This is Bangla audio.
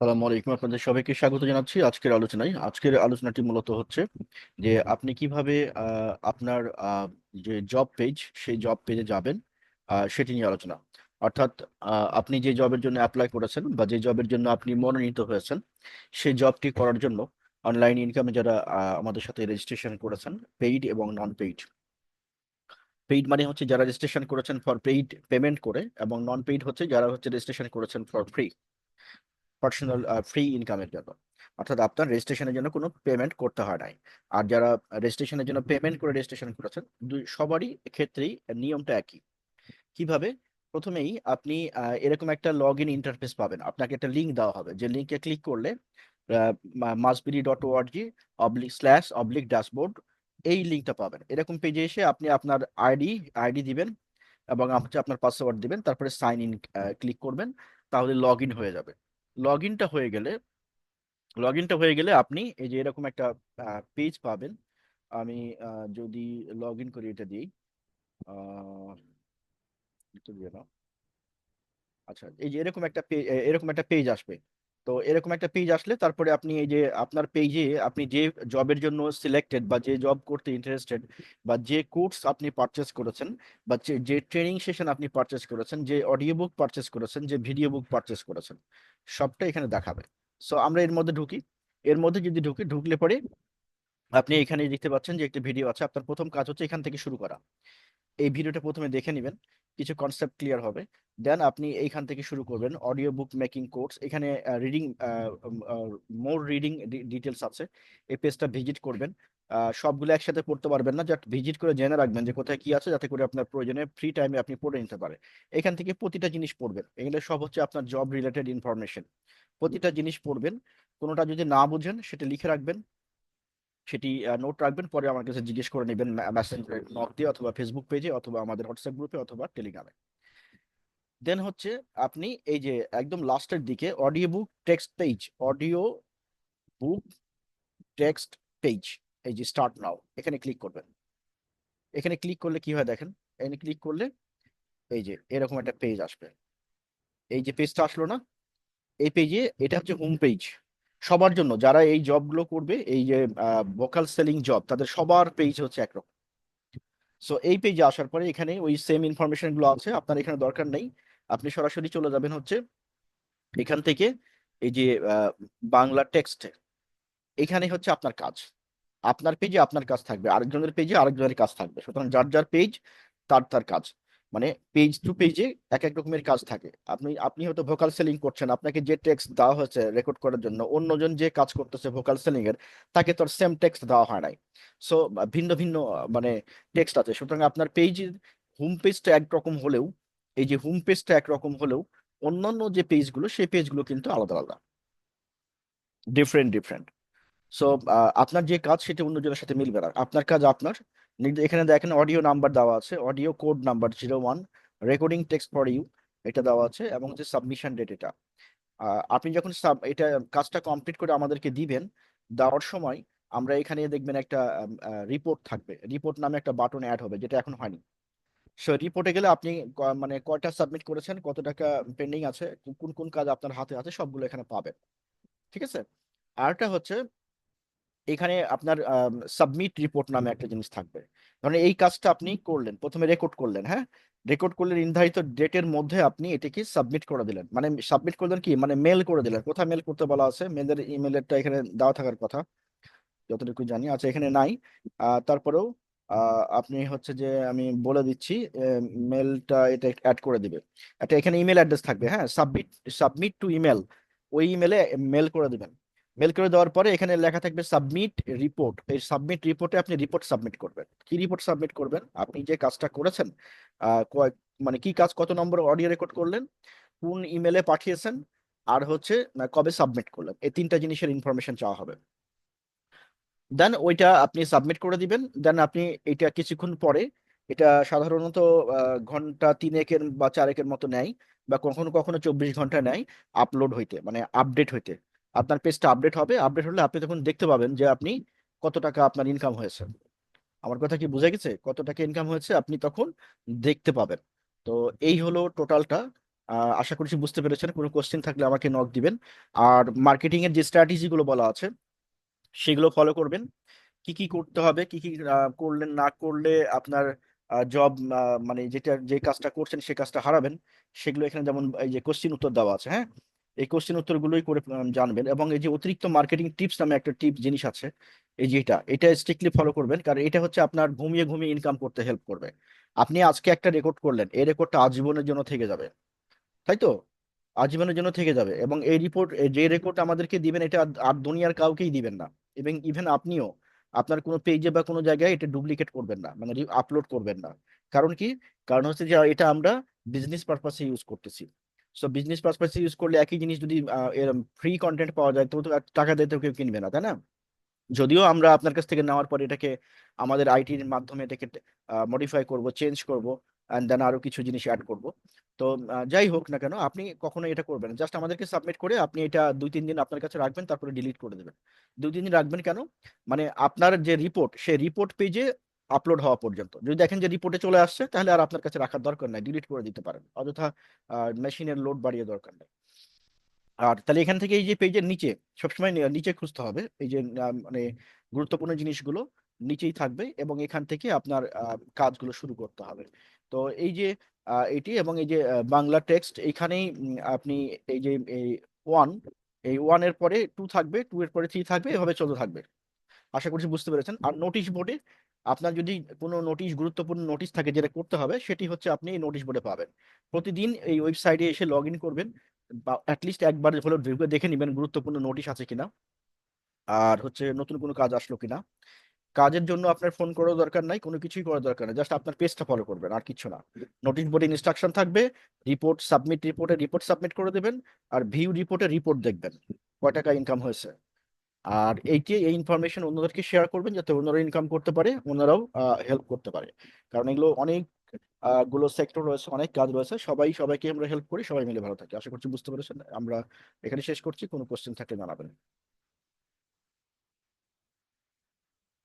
সালামু আলাইকুম। আপনাদের সবাইকে স্বাগত জানাচ্ছি আজকের আলোচনায়। আজকের আলোচনাটি মূলত হচ্ছে যে আপনি কীভাবে আপনার যে জব পেজ সেই জব পেজে যাবেন সেটি নিয়ে আলোচনা। অর্থাৎ আপনি যে জবের জন্য অ্যাপ্লাই করেছেন বা যে জবের জন্য আপনি মনোনীত হয়েছেন সেই জবটি করার জন্য অনলাইন ইনকামে যারা আমাদের সাথে রেজিস্ট্রেশন করেছেন পেইড এবং নন পেইড পেইড মানে হচ্ছে যারা রেজিস্ট্রেশন করেছেন ফর পেইড পেমেন্ট করে এবং নন পেইড হচ্ছে যারা হচ্ছে রেজিস্ট্রেশন করেছেন ফর ফ্রি পার্সোনাল ফ্রি ইনকামের জন্য। অর্থাৎ আপনার রেজিস্ট্রেশনের জন্য কোনো পেমেন্ট করতে হয় নাই। আর যারা রেজিস্ট্রেশনের জন্য পেমেন্ট করে রেজিস্ট্রেশন করেছেন, দুই, সবারই ক্ষেত্রেই নিয়মটা একই। কীভাবে? প্রথমেই আপনি এরকম একটা লগ ইন ইন্টারফেস পাবেন। আপনাকে একটা লিঙ্ক দেওয়া হবে। যে লিঙ্কে ক্লিক করলে মাসবিডি dot O R G oblique slash oblique dashboard এই লিঙ্কটা পাবেন। এরকম পেজে এসে আপনি আপনার আইডি আইডি দিবেন এবং আপনার পাসওয়ার্ড দিবেন। তারপরে সাইন ইন ক্লিক করবেন। তাহলে লগ ইন হয়ে যাবে। লগ ইনটা হয়ে গেলে লগ ইনটা হয়ে গেলে আপনি এই যে এরকম একটা পেজ পাবেন আমি যদি লগ ইন করি এটা দিই। আচ্ছা এই যে এরকম একটা এরকম একটা পেজ আসবে তো এরকম একটা পেজ আসলে তারপরে আপনি এই যে আপনার পেজে আপনি যে জবের জন্য সিলেক্টেড বা যে জব করতে ইন্টারেস্টেড বা যে কোর্স আপনি পারচেস করেছেন বা যে ট্রেনিং সেশন আপনি পারচেস করেছেন, যে অডিও বুক পারচেস করেছেন, যে ভিডিও বুক পারচেস করেছেন সবটা এখানে দেখাবে। সো আমরা এর মধ্যে ঢুকি। এর মধ্যে যদি ঢুকি, ঢুকলে পরে আপনি এখানে দেখতে পাচ্ছেন যে একটি ভিডিও আছে। আপনার প্রথম কাজ হচ্ছে এখান থেকে শুরু করা। এই ভিডিওটা প্রথমে দেখে নেবেন। কিছু কনসেপ্ট ক্লিয়ার হবে। দেন আপনি এইখান থেকে শুরু করবেন। অডিও বুক মেকিং কোর্স এখানে রিডিং মোর রিডিং ডিটেলস আছে। এই পেজটা ভিজিট করবেন। সবগুলো একসাথে পড়তে পারবেন না। জাস্ট ভিজিট করে জেনে রাখবেন যে কোথায় কি আছে যাতে করে আপনার প্রয়োজনে ফ্রি টাইমে আপনি পড়ে নিতে পারেন। এখান থেকে প্রতিটা জিনিস পড়বেন। এগুলো সব হচ্ছে আপনার জব রিলেটেড ইনফরমেশন প্রতিটা জিনিস পড়বেন। কোনোটা যদি না বুঝেন, সেটা লিখে রাখবেন। সেটি নোট রাখবেন। পরে আমার কাছে জিজ্ঞেস করে নেবেন মেসেঞ্জারে নক দিয়ে অথবা ফেসবুক পেজে অথবা আমাদের হোয়াটসঅ্যাপ গ্রুপে অথবা টেলিগ্রামে দেন হচ্ছে আপনি এই যে একদম লাস্টের দিকে audio book text page audio book text page এই যে স্টার্ট নাও এখানে ক্লিক করবেন। এখানে ক্লিক করলে কি হয় দেখেন, এখানে ক্লিক করলে এই যে এরকম একটা পেজ আসবে। এই যে পেজটা আসলো না, এই পেজে এটা হচ্ছে হোম পেজ সবার জন্য, যারা এই জবগুলো করবে, এই যে ভোকাল সেলিং জব তাদের সবার পেজ হচ্ছে একরকম। সো এই পেজে আসার পরে এখানে ওই সেম ইনফরমেশনগুলো আছে, আপনার এখানে দরকার নেই। আপনি সরাসরি চলে যাবেন হচ্ছে এখান থেকে, এই যে বাংলা টেক্সটে এখানে হচ্ছে আপনার কাজ। আপনার পেজে আপনার কাজ থাকবে, আরেকজনের পেজে আরেকজনের কাজ থাকবে। সুতরাং যার যার পেজ তার তার কাজ। মানে পেজ টু পেজে এক এক রকমের কাজ থাকে। আপনি আপনি হয়তো ভোকাল সেলিং করছেন, আপনাকে যে টেক্সট দেওয়া হয়েছে রেকর্ড করার জন্য, অন্যজন যে কাজ করতেছে ভোকাল সেলিং এর তাকে তোর সেম টেক্সট দেওয়া হয় নাই। সো ভিন্ন ভিন্ন মানে টেক্সট আছে। সুতরাং আপনার পেজ হোম পেজটা একরকম হলেও, এই যে হোম পেজটা একরকম হলেও, অন্যান্য যে পেজগুলো সেই পেজগুলো কিন্তু আলাদা আলাদা। ডিফারেন্ট ডিফারেন্ট সো আপনার যে কাজ সেটা অন্যজনের সাথে মিলবে না। আপনার কাজ আপনার। এখানে দেখেন অডিও নাম্বার দেওয়া আছে। Audio code number zero one recording text for you এটা দেওয়া আছে এবং হচ্ছে সাবমিশন ডেট এটা। আপনি যখন sub- এটা কাজটা কমপ্লিট করে আমাদেরকে দিবেন, দেওয়ার সময় আমরা এখানে দেখবেন একটা রিপোর্ট থাকবে। রিপোর্ট নামে একটা বাটন অ্যাড হবে, যেটা এখন হয়নি। সো রিপোর্টে গেলে আপনি মানে কয়টা সাবমিট করেছেন, কত টাকা পেন্ডিং আছে কোন কোন কাজ আপনার হাতে আছে, সবগুলো এখানে পাবেন। ঠিক আছে? আরেকটা হচ্ছে এখানে আপনার সাবমিট রিপোর্ট নামে একটা জিনিস থাকবে। ধরেন এই কাজটা আপনি করলেন প্রথমে রেকর্ড করলেন হ্যাঁ? রেকর্ড করলে নির্ধারিত ডেটের মধ্যে আপনি এটাকে সাবমিট করে দিলেন। মানে সাবমিট করলেন কি? মানে মেল করে দিলেন। কোথায় মেল করতে বলা আছে? মেলের ইমেলেরটা এখানে দেওয়া থাকার কথা যতটুকু জানি। আচ্ছা এখানে নাই। আহ, তারপরেও আপনি হচ্ছে যে আমি বলে দিচ্ছি মেলটা এটা অ্যাড করে দিবে। একটা এখানে ইমেল অ্যাড্রেস থাকবে হ্যাঁ? সাবমিট সাবমিট টু ইমেল ওই ইমেলে মেল করে দিবেন। মেল করে দেওয়ার পরে এখানে লেখা থাকবে সাবমিট রিপোর্ট এই সাবমিট রিপোর্টে আপনি রিপোর্ট সাবমিট করবেন। কি রিপোর্ট সাবমিট করবেন? আপনি যে কাজটা করেছেন মানে কি কাজ, কত নম্বর অডিও রেকর্ড করলেন, কোন ইমেলে পাঠিয়েছেন, আর হচ্ছে কবে সাবমিট করলেন, এই তিনটা জিনিসের ইনফরমেশন চাওয়া হবে। দেন ওইটা আপনি সাবমিট করে দিবেন। দেন আপনি এটা কিছুক্ষণ পরে, এটা সাধারণত ঘণ্টা তিনেকের বা চারেকের মতো নেয়, বা কখনো কখনো চব্বিশ ঘণ্টা নেয় আপলোড হইতে মানে আপডেট হইতে। আপনার পেজটা আপডেট হবে। আপডেট হলে আপনি তখন দেখতে পাবেন যে আপনি কত টাকা আপনার ইনকাম হয়েছে। আমার কথা কি বুঝে গেছে? কত টাকা ইনকাম হয়েছে আপনি তখন দেখতে পাবেন। তো এই হলো টোটালটা আশা করছি বুঝতে পেরেছেন। কোনো কোশ্চেন থাকলে আমাকে নক দিবেন। আর মার্কেটিং এর যে স্ট্র্যাটেজি গুলো বলা আছে, সেগুলো ফলো করবেন। কি কি করতে হবে, কি কি করলেন, না করলে আপনার জব মানে যেটা, যে কাজটা করছেন সেই কাজটা হারাবেন। সেগুলো এখানে যেমন এই যে কোশ্চিন উত্তর দেওয়া আছে হ্যাঁ? এই কোশ্চিন উত্তরগুলোই করে জানবেন। এবং এই যে অতিরিক্ত মার্কেটিং টিপস নামে একটা টিপ জিনিস আছে, এই যে এটা স্ট্রিক্টলি ফলো করবেন। কারণ এটা হচ্ছে আপনার ঘুমিয়ে ঘুমিয়ে ইনকাম করতে হেল্প করবে। আপনি আজকে একটা রেকর্ড করলেন, এই রেকর্ডটা আজীবনের জন্য থেকে যাবে। তাই তো? আজীবনের জন্য থেকে যাবে। এবং এই রিপোর্ট যে রেকর্ড আমাদেরকে দিবেন, এটা আর আর দুনিয়ার কাউকেই দিবেন না। এবং ইভেন আপনিও, আপনার কোনো পেজে বা কোনো জায়গায় এটা ডুপ্লিকেট করবেন না মানে আপলোড করবেন না। কারণ কি? কারণ হচ্ছে যে এটা আমরা বিজনেস পারপাসে ইউজ করতেছি। সো বিজনেস পারপাসে ইউজ করলে একই জিনিস যদি ফ্রি কন্টেন্ট পাওয়া যায়, তো টাকা দিয়ে তো কেউ কিনবে না, তাই না? যদিও আমরা আপনার কাছ থেকে নেওয়ার পর এটাকে আমাদের আইটির মাধ্যমে এটাকে মডিফাই করব চেঞ্জ করব অ্যান্ড দেন আরও কিছু জিনিস অ্যাড করব। তো যাই হোক না কেন, আপনি কখনো এটা করবেন জাস্ট আমাদেরকে সাবমিট করে আপনি এটা দুই, তিন দিন আপনার কাছে রাখবেন, তারপরে ডিলিট করে দেবেন। দুই, তিন দিন রাখবেন কেন? মানে আপনার যে রিপোর্ট সেই রিপোর্ট পেজে আপলোড হওয়া পর্যন্ত। যদি দেখেন যে রিপোর্টে চলে আসছে তাহলে আর আপনার কাছে রাখার দরকার নাই ডিলিট করে দিতে পারেন। অযথা মেশিনের লোড বাড়িয়ে দরকার নেই। আর তাহলে এখান থেকে এই যে পেজের নিচে সবসময় নিচে খুঁজতে হবে। এই যে মানে গুরুত্বপূর্ণ জিনিসগুলো নিচেই থাকবে এবং এখান থেকে আপনার কাজগুলো শুরু করতে হবে। তো এই যে এটি এবং এই যে বাংলা টেক্সট এইখানেই উম, আপনি এই যে এই ওয়ান এই ওয়ানের পরে টু থাকবে টু এর পরে থ্রি থাকবে এভাবে চলতে থাকবে। আশা করছি বুঝতে পেরেছেন। আর নোটিশ বোর্ডে আপনার যদি কোনো নোটিশ গুরুত্বপূর্ণ নোটিশ থাকে যেটা করতে হবে, সেটি হচ্ছে আপনি এই নোটিশ বোর্ডে পাবেন। প্রতিদিন এই ওয়েবসাইটে এসে লগ ইন করবেন বা অ্যাটলিস্ট একবার ঢুকে দেখে নেবেন গুরুত্বপূর্ণ নোটিশ আছে কিনা আর হচ্ছে নতুন কোনো কাজ আসলো কিনা। কাজের জন্য আপনার ফোন করার দরকার নাই, কোনো কিছুই করার দরকার নাই জাস্ট আপনার পেজটা ফলো করবেন, আর কিছু না। নোটিশ বোর্ডে ইনস্ট্রাকশন থাকবে রিপোর্ট সাবমিট রিপোর্টে রিপোর্ট সাবমিট করে দেবেন, আর ভিউ রিপোর্টে রিপোর্ট দেখবেন, কয় টাকা ইনকাম হয়েছে। আর এইটি এই ইনফরমেশন অন্যদেরকে শেয়ার করবেন যাতে ওনারা ইনকাম করতে পারে, অন্যরাও হেল্প করতে পারে। কারণ এগুলো অনেকগুলো সেক্টর রয়েছে, অনেক কাজ রয়েছে, সবাই, সবাইকে আমরা হেল্প করি, সবাই মিলে ভালো থাকি। আশা করছি বুঝতে পেরেছেন। আমরা এখানে শেষ করছি, কোনো কোশ্চেন থাকলে জানাবেন।